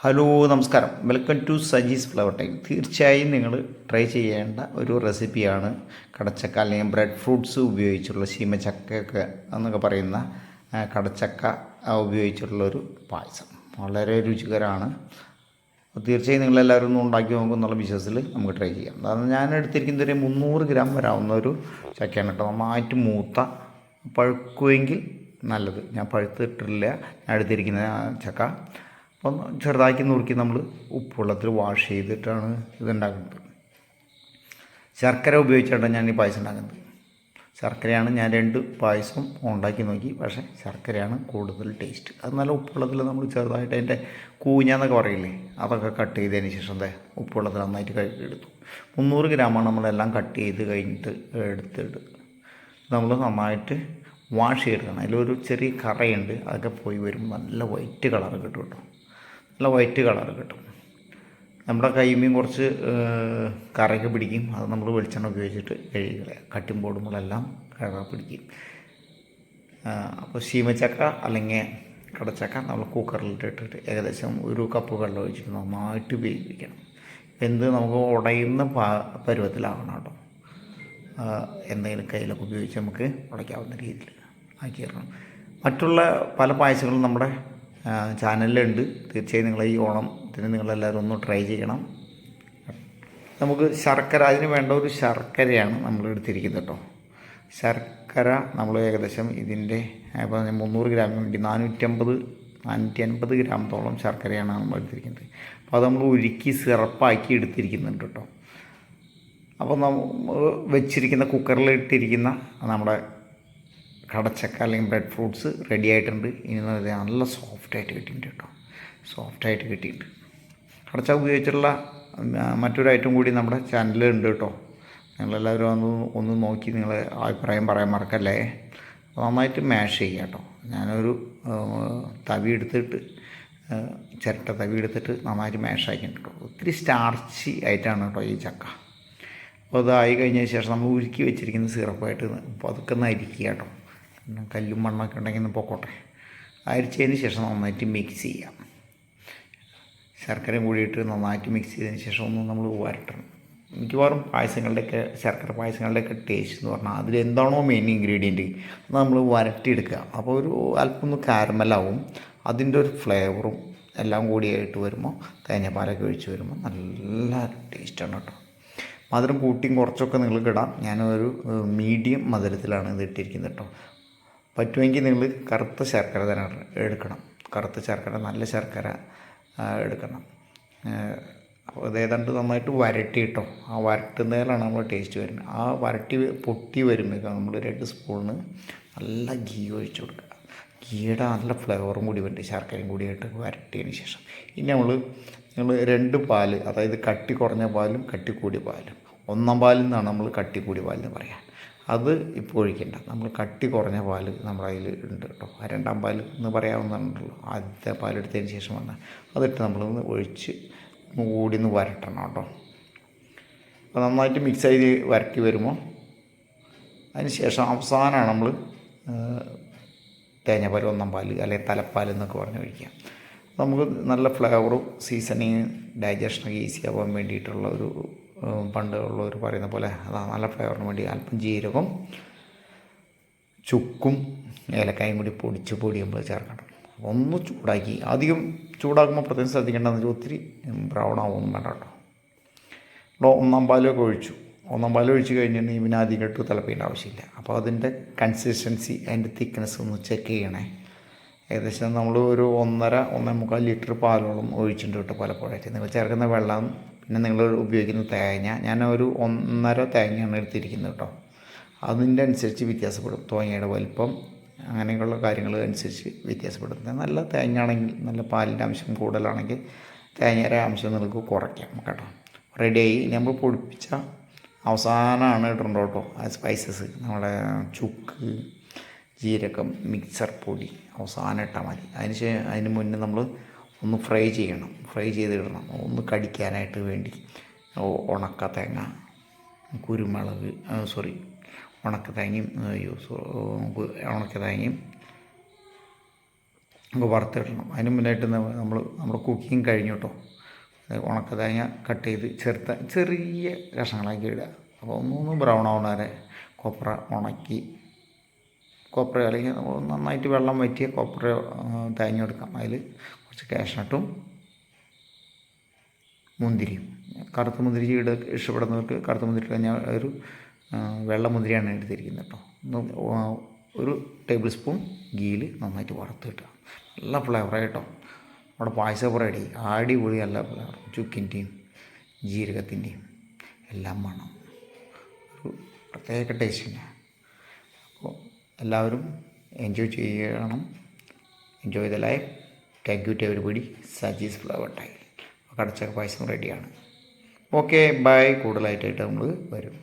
Hello നമസ്കാരം. Welcome to Saji's flower time തീർച്ചയായും നിങ്ങൾ ട്രൈ ചെയ്യേണ്ട ഒരു റെസിപ്പിയാണ് കടച്ചക്ക അല്ലെങ്കിൽ ബ്രെഡ് ഫ്രൂട്ട്സ് ഉപയോഗിച്ചുള്ള ശീമച്ചക്കയൊക്കെ എന്നൊക്കെ പറയുന്ന കടച്ചക്ക ആ, ഉപയോഗിച്ചുള്ള ഒരു പായസം. വളരെ രുചികരമാണ്. തീർച്ചയായും നിങ്ങളെല്ലാവരും ഒന്ന് ഉണ്ടാക്കി നോക്കുമെന്നുള്ള വിശ്വാസത്തിൽ നമുക്ക് ട്രൈ ചെയ്യാം. അതാണ് ഞാൻ എടുത്തിരിക്കുന്നത് ഒരു മുന്നൂറ് ഗ്രാം വരാവുന്ന ഒരു ചക്കയാണ് കേട്ടോ. നന്നായിട്ട് മൂത്ത പഴുക്കുമെങ്കിൽ നല്ലത്. ഞാൻ പഴുത്തിട്ടില്ല. ഞാൻ എടുത്തിരിക്കുന്ന ചക്ക അപ്പം ചെറുതാക്കി നുറുക്കി നമ്മൾ ഉപ്പുവെള്ളത്തിൽ വാഷ് ചെയ്തിട്ടാണ് ഇതുണ്ടാക്കുന്നത്. ശർക്കര ഉപയോഗിച്ചിട്ടാണ് ഞാൻ ഈ പായസം ഉണ്ടാക്കുന്നത്. ശർക്കരയാണ് ഞാൻ രണ്ട് പായസം ഉണ്ടാക്കി നോക്കി. പക്ഷേ ശർക്കരയാണ് കൂടുതൽ ടേസ്റ്റ് അത് നല്ല ഉപ്പുവെള്ളത്തിൽ നമ്മൾ ചെറുതായിട്ട് അതിന്റെ കൂഞ്ഞാന്നൊക്കെ പറയില്ലേ അതൊക്കെ കട്ട് ചെയ്തതിന് ശേഷം എന്താ ഉപ്പുവെള്ളത്തിൽ നന്നായിട്ട് എടുത്തു മുന്നൂറ് ഗ്രാമാണ് നമ്മളെല്ലാം കട്ട് ചെയ്ത് കഴിഞ്ഞിട്ട് എടുത്തിട്ട് നമ്മൾ നന്നായിട്ട് വാഷ് ചെയ്തെടുക്കണം. അതിലൊരു ചെറിയ കറയുണ്ട് അതൊക്കെ പോയി വരുമ്പോൾ നല്ല വൈറ്റ് കളർ കിട്ടും കേട്ടോ. നല്ല വൈറ്റ് കളർ കിട്ടും. നമ്മുടെ കൈമീൻ കുറച്ച് കറയൊക്കെ പിടിക്കും. അത് നമ്മൾ വെളിച്ചെണ്ണ ഉപയോഗിച്ചിട്ട് കഴുകി കട്ടിയും പോടുമ്പോഴെല്ലാം കറ പിടിക്കും. അപ്പോൾ ശീമച്ചക്ക അല്ലെങ്കിൽ കടച്ചക്ക നമ്മൾ കുക്കറിലിട്ടിട്ട് ഏകദേശം ഒരു കപ്പ് വെള്ളം ഒഴിച്ചിട്ട് നന്നായിട്ട് വേവിക്കണം. എന്ത് നമുക്ക് ഉടയുന്ന പരുവത്തിലാവണം കേട്ടോ. എന്തെങ്കിലും കയ്യിലൊക്കെ ഉപയോഗിച്ച് നമുക്ക് ഉടയ്ക്കാവുന്ന രീതിയിൽ ആക്കി തരണം. മറ്റുള്ള പല പായസങ്ങളും നമ്മുടെ ചാനലിലുണ്ട്. തീർച്ചയായും നിങ്ങൾ ഈ ഓണത്തിന് നിങ്ങളെല്ലാവരും ഒന്ന് ട്രൈ ചെയ്യണം. നമുക്ക് ശർക്കര അതിന് വേണ്ട ഒരു ശർക്കരയാണ് നമ്മൾ എടുത്തിരിക്കുന്നത് കേട്ടോ. ശർക്കര നമ്മൾ ഏകദേശം ഇതിന്റെ ഇപ്പോൾ മുന്നൂറ് ഗ്രാമിന് വേണ്ടി നാനൂറ്റമ്പത് നാനൂറ്റി അൻപത് ഗ്രാമത്തോളം ശർക്കരയാണ് നമ്മൾ എടുത്തിരിക്കുന്നത്. അപ്പോൾ അത് നമ്മൾ ഉരുക്കി സിറപ്പാക്കി എടുത്തിരിക്കുന്നുണ്ട് കേട്ടോ. അപ്പോൾ നമ്മൾ വെച്ചിരിക്കുന്ന കുക്കറിൽ ഇട്ടിരിക്കുന്ന നമ്മുടെ കടച്ചക്ക അല്ലെങ്കിൽ ബ്രെഡ് ഫ്രൂട്ട്സ് റെഡി ആയിട്ടുണ്ട്. ഇനി നല്ല സോഫ്റ്റായിട്ട് കിട്ടിയിട്ടുണ്ട് കേട്ടോ. സോഫ്റ്റായിട്ട് കിട്ടിയിട്ടുണ്ട്. കടച്ച ഉപയോഗിച്ചുള്ള മറ്റൊരു ഐറ്റം കൂടി നമ്മുടെ ചാനലിൽ ഉണ്ട് കേട്ടോ. നിങ്ങളെല്ലാവരും ഒന്ന് ഒന്ന് നോക്കി നിങ്ങൾ അഭിപ്രായം പറയാൻ മറക്കല്ലേ? നന്നായിട്ട് മാഷ് ചെയ്യുക കേട്ടോ. ഞാനൊരു തവി എടുത്തിട്ട് ചിരട്ട തവി എടുത്തിട്ട് നന്നായിട്ട് മാഷ് ആക്കിയിട്ടുണ്ട് കേട്ടോ. ഒത്തിരി സ്റ്റാർച്ചി ആയിട്ടാണ് കേട്ടോ ഈ ചക്ക. അപ്പോൾ അതായി കഴിഞ്ഞതിന് ശേഷം നമ്മൾ ഉരുക്കി വെച്ചിരിക്കുന്ന സിറപ്പായിട്ട് പതുക്കെ കേട്ടോ. പിന്നെ കല്ലും മണ്ണൊക്കെ ഉണ്ടെങ്കിൽ ഒന്ന് പൊക്കോട്ടെ. അരിച്ചതിന് ശേഷം നന്നായിട്ട് മിക്സ് ചെയ്യാം. ശർക്കരയും കൂടി ഇട്ട് നന്നായിട്ട് മിക്സ് ചെയ്തതിന് ശേഷം ഒന്ന് നമ്മൾ വരട്ടണം. മിക്കവാറും പായസങ്ങളുടെയൊക്കെ ശർക്കര പായസങ്ങളുടെയൊക്കെ ടേസ്റ്റ് എന്ന് പറഞ്ഞാൽ അതിലെന്താണോ മെയിൻ ഇൻഗ്രീഡിയന്റ് അത് നമ്മൾ വരട്ടിയെടുക്കുക. അപ്പോൾ ഒരു അല്പം ഒന്ന് കാരമലാവും അതിന്റെ ഒരു ഫ്ലേവറും എല്ലാം കൂടിയായിട്ട് വരുമ്പോൾ തേങ്ങാപ്പാലൊക്കെ ഒഴിച്ച് വരുമ്പോൾ നല്ല ടേസ്റ്റാണ് കേട്ടോ. മധുരം കൂട്ടിയും കുറച്ചൊക്കെ നിങ്ങൾക്ക് ഇടാം. ഞാനൊരു മീഡിയം മധുരത്തിലാണ് ഇത് ഇട്ടിരിക്കുന്നത് കേട്ടോ. പറ്റുമെങ്കിൽ നിങ്ങൾ കറുത്ത ശർക്കര തന്നെ എടുക്കണം. കറുത്ത ശർക്കര നല്ല ശർക്കര എടുക്കണം. അപ്പോൾ ഏതാണ്ട് നന്നായിട്ട് വരട്ടി കേട്ടോ ആ വരട്ടുന്നതിലാണ് നമ്മൾ ടേസ്റ്റ് വരുന്നത്. ആ വരട്ടി പൊട്ടി വരുമ്പോൾ നമ്മൾ രണ്ട് സ്പൂണിന് നല്ല ഗീ ഒഴിച്ചു കൊടുക്കുക. ഗീയുടെ നല്ല ഫ്ലേവറും കൂടി വരും ശർക്കരയും കൂടിയായിട്ട് വരട്ടിയതിന് ശേഷം. ഇനി നമ്മൾ നമ്മൾ രണ്ട് പാൽ അതായത് കട്ടി കുറഞ്ഞ പാലും കട്ടി കൂടിയ പാലും ഒന്നാം പാലിൽ നിന്നാണ് നമ്മൾ കട്ടി കൂടിയ പാലെന്ന് പറയാം. അത് ഇപ്പോൾ ഒഴിക്കേണ്ട. നമ്മൾ കട്ടി കുറഞ്ഞ പാൽ നമ്മുടെ അതിൽ ഉണ്ട് കേട്ടോ. ആ രണ്ടാം പാൽ എന്ന് പറയാവുന്നതാണല്ലോ. ആദ്യത്തെ പാലെടുത്തതിന് ശേഷം വന്ന അതിട്ട് നമ്മളൊന്ന് ഒഴിച്ച് കൂടി ഒന്ന് വരട്ടണം കേട്ടോ. അപ്പോൾ നന്നായിട്ട് മിക്സ് ചെയ്ത് വരട്ടി വരുമ്പോൾ അതിന് ശേഷം അവസാനമാണ് നമ്മൾ തേങ്ങാപ്പാൽ ഒന്നാം പാൽ അല്ലെങ്കിൽ തലപ്പാൽ എന്നൊക്കെ പറഞ്ഞ് ഒഴിക്കുക. നമുക്ക് നല്ല ഫ്ലേവറും സീസണിങ് ഡൈജഷനൊക്കെ ഈസി ആവാൻ വേണ്ടിയിട്ടുള്ള ഒരു ഏഹ്, പണ്ടുള്ളവർ പറയുന്ന പോലെ അതാ നല്ല ഫ്ലേവറിന് വേണ്ടി അല്പം ജീരകം ചുക്കും ഏലക്കായും കൂടി പൊടിച്ച് പൊടിയുമ്പോൾ ചേർക്കണം. ഒന്ന് ചൂടാക്കി അധികം ചൂടാക്കുമ്പോൾ പ്രത്യേകം ശ്രദ്ധിക്കേണ്ടതെന്ന് വെച്ചാൽ ഒത്തിരി ബ്രൗൺ ആവുമെന്നും വേണ്ട കേട്ടോ. ഇവിടെ ഒന്നാം പാലൊക്കെ ഒഴിച്ചു. ഒന്നാം പാൽ ഒഴിച്ച് കഴിഞ്ഞാൽ പിന്നെ അധികം തിളപ്പിക്കേണ്ട ആവശ്യമില്ല. അപ്പോൾ അതിന്റെ കൺസിസ്റ്റൻസി അതിന്റെ തിക്നെസ് ഒന്ന് ചെക്ക് ചെയ്യണേ. ഏകദേശം നമ്മൾ ഒരു ഒന്നര ഒന്നേ മുക്കാൽ ലിറ്റർ പാലോളം ഒഴിച്ചിട്ടുണ്ട് കേട്ടോ പലപ്പോഴായിട്ട്. നിങ്ങൾ ചേർക്കുന്ന വെള്ളം പിന്നെ നിങ്ങൾ ഉപയോഗിക്കുന്ന തേങ്ങ. ഞാൻ ഒരു ഒന്നര തേങ്ങയാണ് എടുത്തിരിക്കുന്നത് കേട്ടോ. അതിന്റെ അനുസരിച്ച് വ്യത്യാസപ്പെടും. തേങ്ങയുടെ വലിപ്പം അങ്ങനെയുള്ള കാര്യങ്ങൾ അനുസരിച്ച് വ്യത്യാസപ്പെടും. നല്ല തേങ്ങ ആണെങ്കിൽ നല്ല പാലിന്റെ അംശം കൂടുതലാണെങ്കിൽ തേങ്ങയുടെ അംശം നിങ്ങൾക്ക് കുറയ്ക്കാം കേട്ടോ. റെഡിയായി. നമ്മൾ പൊടിപ്പിച്ച അവസാനമാണ് ഇടേണ്ടത് കേട്ടോ. ആ സ്പൈസസ് നമ്മുടെ ചുക്ക് ജീരകം മിക്സർ പൊടി അവസാനം ഇട്ടാൽ മതി. അതിന് അതിന് മുന്നേ നമ്മൾ ഒന്ന് ഫ്രൈ ചെയ്യണം. ഫ്രൈ ചെയ്തിടണം. ഒന്ന് കടിക്കാനായിട്ട് വേണ്ടി. ഉണക്ക തേങ്ങ കുരുമുളക് സോറി ഉണക്ക തേങ്ങയും യൂസ് ഉണക്ക തേങ്ങയും നമുക്ക് വറുത്തിടണം. അതിന് മുന്നായിട്ട് നമ്മൾ നമ്മുടെ കുക്കിങ് കഴിഞ്ഞു കേട്ടോ ഉണക്ക തേങ്ങ കട്ട് ചെയ്ത് ചെറുത്ത ചെറിയ കഷ്ണങ്ങളാക്കി ഇടുക. അപ്പോൾ ഒന്നൊന്ന് ബ്രൗൺ ആവണ വരെ കൊപ്ര ഉണക്കി കൊപ്ര അല്ലെങ്കിൽ നമ്മൾ നന്നായിട്ട് വെള്ളം വറ്റിയ കൊപ്ര തേങ്ങ എടുക്കാം. അതിൽ കുറച്ച് കാഷ്നട്ടും മുന്തിരിയും. കറുത്ത മുന്തിരി ഇട ഇഷ്ടപ്പെടുന്നവർക്ക് കറുത്ത മുന്തിരി ഞാൻ ഒരു വെള്ള മുന്തിരിയാണ് എടുത്തിരിക്കുന്നത് കേട്ടോ. ഒരു ടേബിൾ സ്പൂൺ ഗീയിൽ നന്നായിട്ട് വറുത്ത് കിട്ടുക നല്ല ഫ്ലേവറായി കേട്ടോ നമ്മുടെ പായസം ആടി അടിപൊളി നല്ല ഫ്ലേവർ. ചുക്കിന്റെയും ജീരകത്തിന്റെയും എല്ലാം വേണം. ഒരു പ്രത്യേക ടേസ്റ്റ് അപ്പോൾ എല്ലാവരും എൻജോയ് ചെയ്യണം. Enjoy the life thank you to everybody Saji's flower tile കടച്ചക്ക പായസം റെഡിയാണ് ഓക്കെ ബൈ കൂടുതലായിട്ടായിട്ട് നമ്മൾ വരും.